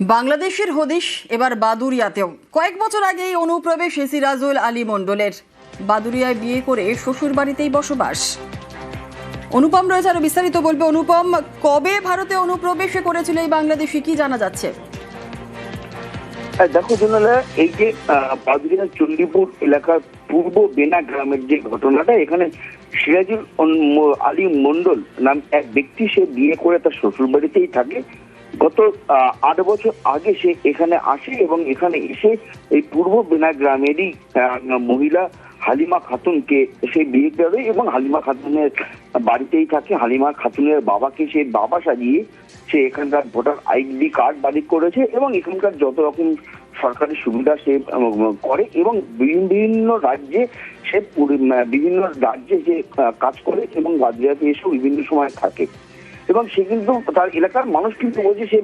বাংলাদেশের হদিশ এবার বাদুরিয়াতেও। কয়েক বছর আগেই অনুপ্রবেশ সিরাজুল আলী মণ্ডলের। বাদুরিয়ায় বিয়ে করে শ্বশুর বাড়িতেই বসবাস। অনুপম রয়েছে আরও বিস্তারিত বলবে। অনুপম, কবে ভারতে অনুপ্রবেশে করেছিল এই বাংলাদেশি কি জানা যাচ্ছে? দেখো জোনালা, এই যে বাদুরিয়া চণ্ডীপুর এলাকার পূর্ব বেনা গ্রামের যে ঘটনাটা, এখানে সিরাজুল আলী মন্ডল নাম এক ব্যক্তি, সে বিয়ে করে তার শ্বশুর বাড়িতেই থাকে। গত আট বছর আগে সে এখানে আসে এবং এখানে এসে এই পূর্ব বেনা গ্রামেরই মহিলা হালিমা খাতুনকে সে বিয়ে করে এবং হালিমা খাতুনের বাড়িতেই থাকে। হালিমা খাতুনের বাবাকে সে বাবা সাজিয়ে সে এখানকার ভোটার আইডি কার্ড বাতিল করেছে এবং এখানকার যত রকম সরকারি সুবিধা সে করে এবং বিভিন্ন রাজ্যে সে বিভিন্ন রাজ্যে সে কাজ করে এবং বাদরিয়াতে এসেও বিভিন্ন সময় থাকে। এবং সে কিন্তু তার এলাকার মানুষ কিন্তু বলছে সে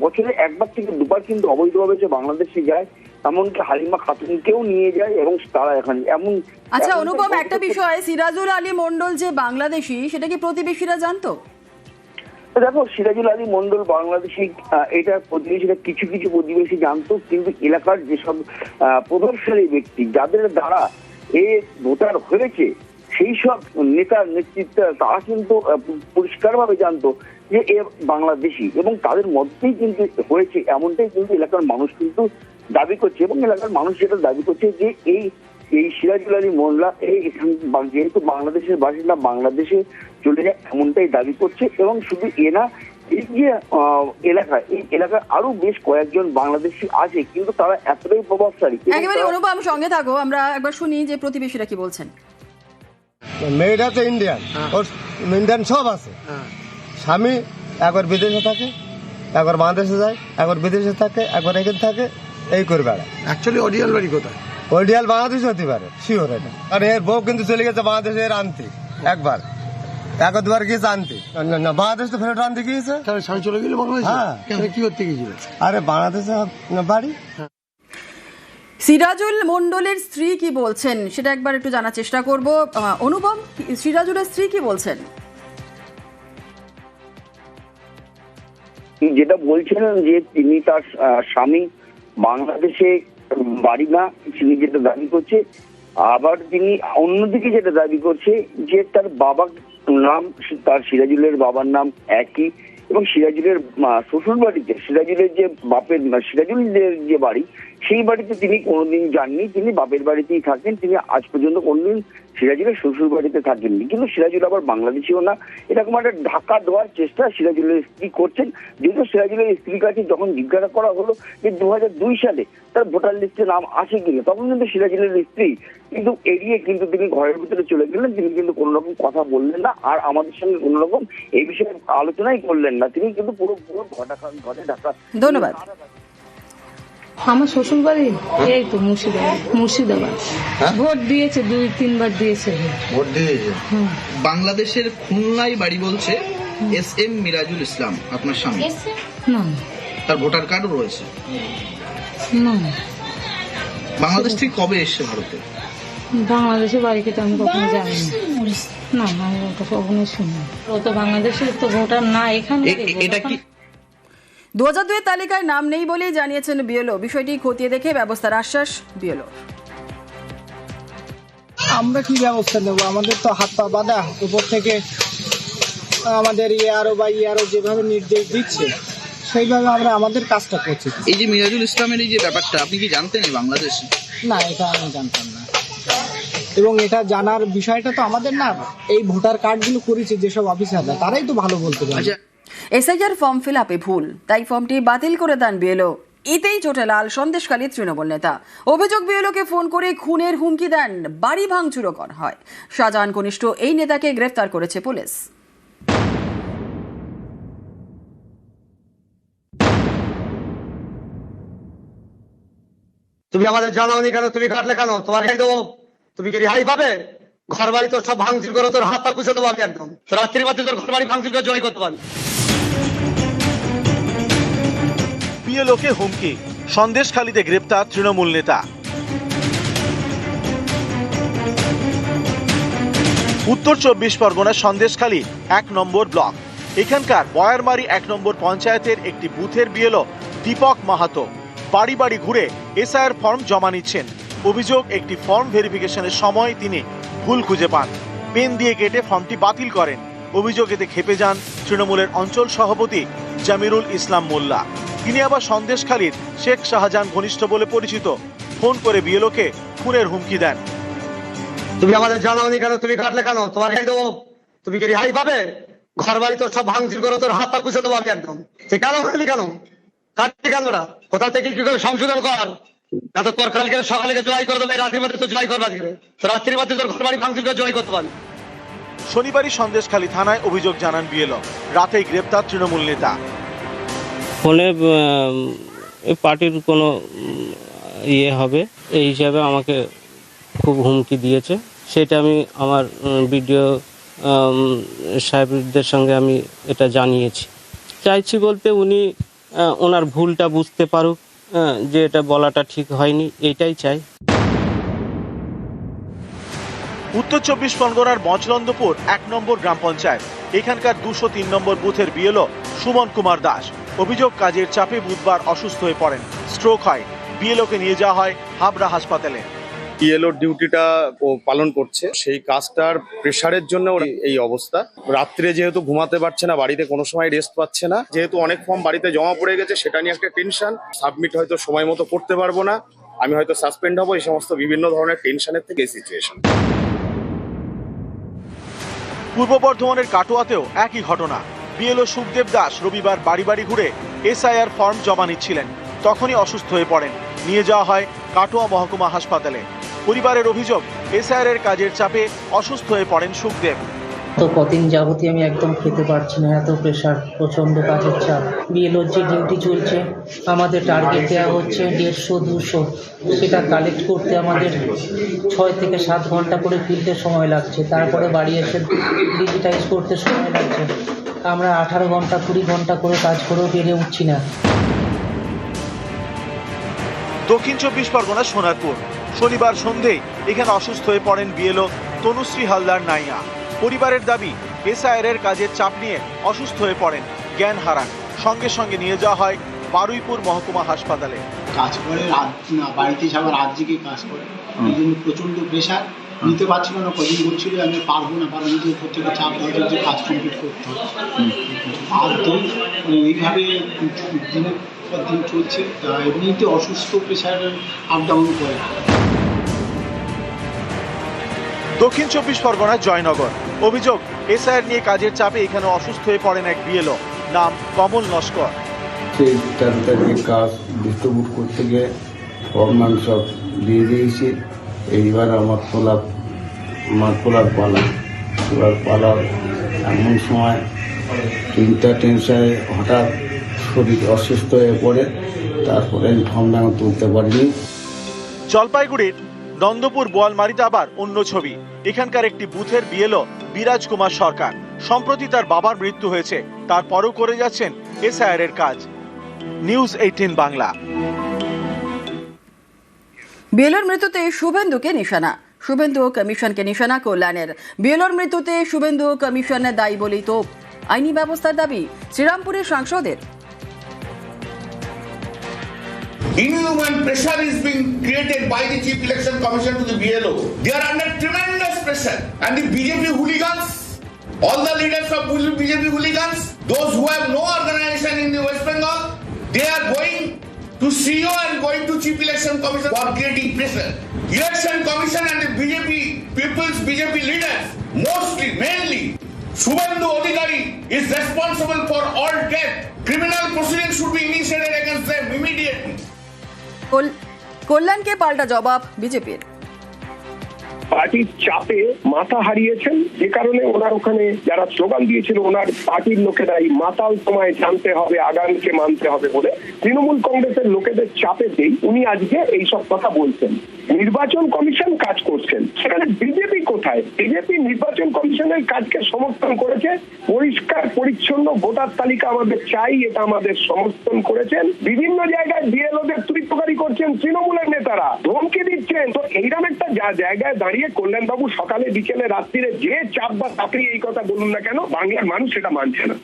বছরে একবার থেকে দুবার কিন্তু অবৈধভাবে সে বাংলাদেশে যায় এমনকি হালিমা খাতুনকেও নিয়ে যায় এবং তারা এখানে এমন আচ্ছা অনুপম একটা বিষয় সিরাজুল আলী মণ্ডল যে বাংলাদেশি সেটা কি প্রতিবেশীরা জানতো? দেখো সিরাজুল আলী মন্ডল বাংলাদেশি এটা প্রতিবেশীরা কিছু কিছু প্রতিবেশী জানতো কিন্তু এলাকার যেসব প্রভাবশালী ব্যক্তি যাদের দ্বারা এ ভোটার হয়েছে সেই সব নেতা নেতৃত্ব তারা কিন্তু পরিষ্কারভাবে জানতো যে এ বাংলাদেশি এবং তাদের মধ্যেই কিন্তু হয়েছে এমনটাই কিন্তু এলাকার মানুষ কিন্তু দাবি করছে এবং এলাকার মানুষ যেটা দাবি করছে যে এই এই সিরাজুল আলী মোল্লা এই যেহেতু বাংলাদেশের বাসিন্দা বাংলাদেশে চলে যায় এমনটাই দাবি করছে এবং শুধু এ না এই যে এলাকা এই এলাকায় আরও বেশ কয়েকজন বাংলাদেশি আছে কিন্তু তারা এতটাই প্রভাবশালী একেবারে অনুপম সঙ্গে থাকো আমরা একবার শুনি যে প্রতিবেশীরা কি বলছেন। মেয়েটা তো ইন্ডিয়ান। ওর ইন্ডিয়ান সব আছে। স্বামী একবার বিদেশে থাকে একবার বাংলাদেশে যায় একবার বিদেশে থাকে একবার এখানে থাকে এই করে বেড়ায়। অ্যাকচুয়ালি অরিজিনাল বাড়ি কোথায়? ওডিয়াল বাংলাদেশ হতে পারে শিওর এটা। আর এর বউ কিন্তু চলে গেছে বাংলাদেশে এর আনতে একবার। একবার দুবার গিয়েছে আনতে না, বাংলাদেশ তো ফেরত আনতে গিয়েছে। স্বামী চলে গেলে বাংলাদেশে? হ্যাঁ। কি করতে গিয়েছিল? আরে বাংলাদেশে বাড়ি? সিরাজুল মণ্ডলের স্ত্রী কি বলছেন? সেটা একবার একটু জানার চেষ্টা করব। অনুপম, সিরাজুলের স্ত্রী কি বলছেন? যেটা বলছিলেন যে তিনি তার স্বামী বাংলাদেশে বাড়ি না, তিনি যেটা দাবি করছে, আবার তিনি অন্যদিকে যেটা দাবি করছে, যে তার বাবার নাম, তার সিরাজুলের বাবার নাম একই এবং সিরাজুলের শ্বশুর বাড়িতে সিরাজুলের যে বাপের, সিরাজুলের যে বাড়ি সেই বাড়িতে তিনি কোনোদিন যাননি, তিনি বাপের বাড়িতেই থাকেন, তিনি আজ পর্যন্ত কোনোদিন সিরাজুলের শ্বশুর বাড়িতে থাকেননি। কিন্তু সিরাজুল আবার বাংলাদেশিও না। এরকম একটা ঢাকা দেওয়ার চেষ্টা সিরাজুলের স্ত্রী করছেন। যেহেতু সিরাজুলের স্ত্রীর কাছে যখন জিজ্ঞাসা করা হলো যে দু দুই সালে তার ভোটার লিস্টে নাম আছে কিনা, তখন কিন্তু সিরাজুলের স্ত্রী কিন্তু এড়িয়ে কিন্তু তিনি ঘরের ভিতরে চলে গেলেন। তিনি কিন্তু কোনো রকম কথা বললেন না আর আমাদের সঙ্গে কোনো রকম এই বিষয়ে আলোচনাই করলেন না। তিনি কিন্তু পুরো পুরো ঘটা ঘটে ঢাকা ধন্যবাদ। আমার শ্বশুর বাড়ি এই তো মুর্শিদাবাদ মুর্শিদাবাদ। ভোট দিয়েছে দুই তিনবার দিয়েছে। ভোট দিয়েছে? বাংলাদেশের খুলনায় বাড়ি বলছে এস এম মিরাজুল ইসলাম আপনার স্বামী। না। তার ভোটার কার্ডও রয়েছে। না। বাংলাদেশ থেকে কবে এসছে ভারতে? বাংলাদেশে বাড়িতে তো আমি কখনো যাইনি না। না আমি ওটা কখনো শুনি ও তো বাংলাদেশের তো ভোটার না এখানে এটা কি দু হাজার দুয়ের তালিকায় নাম নেই বলেই জানিয়েছেন বিএলও। বিষয়টি খতিয়ে দেখে ব্যবস্থার আশ্বাস বিএলও। আমরা কি ব্যবস্থা নেব? আমাদের তো হাত পা বাঁধা। উপর থেকে আমাদের ইয়ারও বা ইয়ারও যেভাবে নির্দেশ দিচ্ছে সেইভাবে আমরা আমাদের কাজটা করছি। এই যে মিরাজুল ইসলামের এই যে ব্যাপারটা আপনি কি জানতেন এই বাংলাদেশে? না এটা আমি জানতাম না। এবং এটা জানার বিষয়টা তো আমাদের না এই ভোটার কার্ডগুলো করেছে যেসব অফিসাররা তারাই তো ভালো বলতে পারে আচ্ছা এসআইআর ফর্ম ফিল আপে ভুল, তাই ফর্মটি বাতিল করে দেন বিএলও এতেই চোটে লাল সন্দেশকালী তৃণমূল নেতা। অভিযোগ বিএলওকে ফোন করে খুনের হুমকি দেন, বাড়ি ভাঙচুরও করা হয়। শাহজাহান কনিষ্ঠ এই নেতাকে গ্রেফতার করেছে পুলিশ। তুমি আমাদের জানাওনি কেন? তুমি কাটলে কেন? তোমার গাড়ি দেবো তুমি কি রেহাই পাবে? ঘর বাড়ি তোর সব ভাঙচুর করে তোর হাত পা কুচে দেবো আমি একদম। তোর রাত্রির মধ্যে তোর ঘর বাড়ি ভাঙচুর করে জয় করতে পারবি। পিএলওকে হুমকি। সন্দেশখালীতে গ্রেপ্তার তৃণমূল নেতা। উত্তর চব্বিশ পরগনার সন্দেশখালী এক নম্বর ব্লক। এখানকার বয়ারমারি এক নম্বর পঞ্চায়েতের একটি বুথের বিএলও দীপক মাহাতো। বাড়ি বাড়ি ঘুরে এসআইয়ের ফর্ম জমা নিচ্ছেন। অভিযোগ, একটি ফর্ম ভেরিফিকেশনের সময় তিনি ভুল খুঁজে পান। পেন দিয়ে কেটে ফর্মটি বাতিল করেন। অভিযোগ এতে খেপে যান তৃণমূলের অঞ্চল সভাপতি জামিরুল ইসলাম মোল্লা। তিনি আবার সন্দেশখালীর শেখ শাহজাহান ঘনিষ্ঠ বলে পরিচিত। ফোন করে বিএলওকে খুনের হুমকি দেন। তুমি আমাদের জানাওনি কেন তুমি কাটলে কেন? তোমার গাড়ি দেবো তুমি কি রেহাই পাবে? ঘর বাড়ি তোর সব ভাঙচুর করে তোর হাত পা কুচে দেবো আমি একদম। সে কেন করলি কেন? কাটলি কেন ওরা? কোথা থেকে কি করে সংশোধন কর? না তো তোর কালকে সকালে জয় করে দেবে রাত্রির মধ্যে তো জয় করবা আজকে। তো রাত্রির মধ্যে তোর ঘর বাড়ি ভাঙচুর করে জয় করতে পারবি। শনিবারই সন্দেশখালী থানায় অভিযোগ জানান বিএলও। রাতেই গ্রেপ্তার তৃণমূল নেতা। ফোনে পার্টির কোনো ইয়ে হবে, এই হিসাবে আমাকে খুব হুমকি দিয়েছে। সেটা আমি আমার ভিডিও সাহেবদের সঙ্গে আমি এটা জানিয়েছি। চাইছি বলতে উনি ওনার ভুলটা বুঝতে পারুক যে এটা বলাটা ঠিক হয়নি, এটাই চাই। উত্তর চব্বিশ পরগনার মচলন্দপুর এক নম্বর গ্রাম পঞ্চায়েত। এখানকার দুশো তিন নম্বর বুথের বিএলও সুমন কুমার দাস। অভিযোগ কাজের চাপে বুধবার অসুস্থ হয়ে পড়েন। স্ট্রোক হয়। বিএলওকে নিয়ে যাওয়া হয় হাবড়া হাসপাতালে। ইয়েলোর ডিউটিটা ও পালন করছে। সেই কাজটার প্রেশারের জন্য এই অবস্থা। রাত্রে যেহেতু ঘুমাতে পারছে না বাড়িতে কোনো সময় রেস্ট পাচ্ছে না যেহেতু অনেক ফর্ম বাড়িতে জমা পড়ে গেছে সেটা নিয়ে একটা টেনশন। সাবমিট হয়তো সময় মতো করতে পারব না। আমি হয়তো সাসপেন্ড হব এই সমস্ত বিভিন্ন ধরনের টেনশনের থেকে এই সিচুয়েশন পূর্ব বর্ধমানের কাটোয়াতেও একই ঘটনা। বিএলও সুখদেব দাস রবিবার বাড়ি বাড়ি ঘুরে এসআইআর ফর্ম জমা নিচ্ছিলেন। তখনই অসুস্থ হয়ে পড়েন। নিয়ে যাওয়া হয় কাটোয়া মহকুমা হাসপাতালে। পরিবারের অভিযোগ, এসআইআর এর কাজের চাপে অসুস্থ হয়ে পড়েন সুখদেব। তো কদিন যাবতীয় আমি একদম খেতে পারছি না, এত প্রেশার প্রচণ্ড কাজের চাপ। বিএলওর যে ডিউটি চলছে, আমাদের টার্গেট দেওয়া হচ্ছে দেড়শো, দুশো। সেটা কালেক্ট করতে আমাদের ছয় থেকে সাত ঘণ্টা করে ফিরতে সময় লাগছে। তারপরে বাড়ি এসে ডিজিটাইজ করতে সময় লাগছে। আমরা আঠারো ঘণ্টা কুড়ি ঘণ্টা করে কাজ করেও পেরে উঠছি না। দক্ষিণ চব্বিশ পরগনা সোনারপুর। শনিবার সন্ধেয় এখানে অসুস্থ হয়ে পড়েন বিএলও তনুশ্রী হালদার নাইয়া। পরিবারের দাবি এসআইআর এর কাজের চাপ নিয়ে অসুস্থ হয়ে পড়েন জ্ঞান হারান। সঙ্গে সঙ্গে নিয়ে যাওয়া হয় বারুইপুর মহকুমা হাসপাতালে। কাজ করে রাত না বাড়িতে আবার রাত জেগে কাজ করে। এই জন্য প্রচণ্ড প্রেশার নিতে পারছিল না কদিন বলছিল আমি পারব না কারণ নিজের উপর থেকে চাপ দেওয়া যে কাজ কমপ্লিট করতে। হবে আর তো মানে এইভাবে দিনের পর দিন চলছে এমনিতে অসুস্থ প্রেশার আপ ডাউন করে দক্ষিণ চব্বিশ পরগনার জয়নগর। অভিযোগ এসআইআর নিয়ে কাজের চাপে এখানে অসুস্থ হয়ে পড়েন এক বিএলও। নাম কমল নস্কর সেই তেরো কাজ ডিস্ট্রিবিউট করতে গিয়ে ফর্মান সব দিয়ে দিয়েছি। এইবার আমার তোলা আমার তোলার পালা। তোলার পালা এমন সময় চিন্তা টেনশনে হঠাৎ শরীর অসুস্থ হয়ে পড়ে, তারপরে আমি তুলতে পারিনি। জলপাইগুড়ির নন্দপুর বোয়ালমারিতে আবার অন্য ছবি। এখানকার একটি বুথের বিএলও বিরাজ কুমার সরকার। সম্প্রতি তার বাবার মৃত্যু হয়েছে, তারপরও করে যাচ্ছেন এসআইআর এর কাজ। News eighteen Bangla. বিএলওর মৃত্যুতে শুভেন্দুকে নিশানা শুভেন্দু কমিশনকে নিশানা কল্যাণের বিএলওর মৃত্যুতে শুভেন্দু কমিশন দায়ী বলেই তো আইনি ব্যবস্থার দাবি শ্রীরামপুরের সাংসদের Inhuman pressure is being created by the Chief Election Commission to the BLO. They are under tremendous pressure. And the BJP hooligans, all the leaders of BJP hooligans, those who have no organization in the West Bengal, they are going to CEO and going to Chief Election Commission for creating pressure. Election Commission and the BJP, people's BJP leaders, mostly, mainly, Subhendu Odigari is responsible for all death. Criminal proceedings should be initiated against them immediately. কল- কল্যাণকে পাল্টা জবাব বিজেপির পার্টির চাপে মাথা হারিয়েছেন, যে কারণে ওনার ওখানে যারা স্লোগান দিয়েছিল, ওনার পার্টির লোকেরাই মাতাল সময় জানতে হবে, আগামীকে মানতে হবে বলে তৃণমূল কংগ্রেসের লোকেদের চাপেতেই উনি আজকে এইসব কথা বলছেন। নির্বাচন কমিশন কাজ করছেন। সেখানে বিজেপি কোথায়? বিজেপি নির্বাচন কমিশনের কাজকে সমর্থন করেছে। পরিষ্কার, পরিচ্ছন্ন ভোটার তালিকা আমাদের চাই, এটা আমাদের সমর্থন করেছেন। বিভিন্ন জায়গায় বিএলওদের তুরিতকারী করছেন তৃণমূলের নেতারা। ধমকি দিচ্ছেন। তো এইরকম একটা যা- জায়গায় দাঁড়িয়ে কল্যাণবাবু সকালে, বিকেলে, রাত্রিরে যে চাপ বা চাকরি এই কথা বলুন না কেন? বাংলার মানুষ সেটা মানছে না।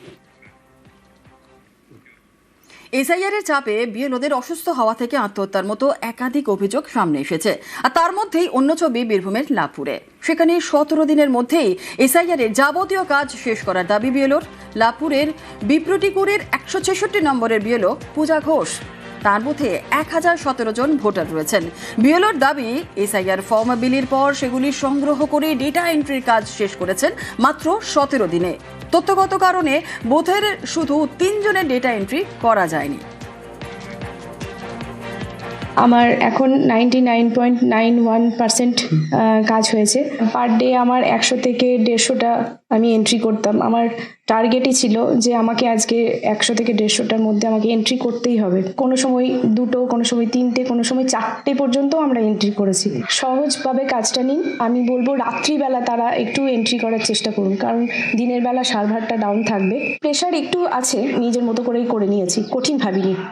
এসআইআর এর চাপে বিএলওদের অসুস্থ হওয়া থেকে আত্মহত্যার মতো একাধিক অভিযোগ সামনে এসেছে। আর তার মধ্যেই অন্য ছবি বীরভূমের লাভপুরে। সেখানে সতেরো দিনের মধ্যেই এসআইআর এর যাবতীয় কাজ শেষ করার দাবি বিএলওর। লাভপুরের বিপ্রটিকুরের একশো ছেষট্টি নম্বরের বিএলও পূজা ঘোষ। তার মধ্যে এক হাজার সতেরো জন ভোটার রয়েছেন। বিএলওর দাবি, এসআইআর ফর্ম বিলির পর সেগুলি সংগ্রহ করে ডেটা এন্ট্রির কাজ শেষ করেছেন মাত্র সতেরো দিনে। তথ্যগত কারণে বোধের শুধু তিনজনের ডেটা এন্ট্রি করা যায়নি। আমার এখন ninety nine point nine one percent কাজ হয়েছে। পার ডে আমার একশো থেকে দেড়শোটা আমি এন্ট্রি করতাম। আমার টার্গেটই ছিল যে আমাকে আজকে একশো থেকে দেড়শোটার মধ্যে আমাকে এন্ট্রি করতেই হবে। কোনো সময় দুটো কোনো সময় তিনটে কোনো সময় চারটে পর্যন্ত আমরা এন্ট্রি করেছি। সহজভাবে কাজটা নিন। আমি বলব রাত্রিবেলা তারা একটু এন্ট্রি করার চেষ্টা করুন। কারণ দিনের বেলা সার্ভারটা ডাউন থাকবে। প্রেশার একটু আছে নিজের মতো করেই করে নিয়েছি। কঠিন ভাবিনি।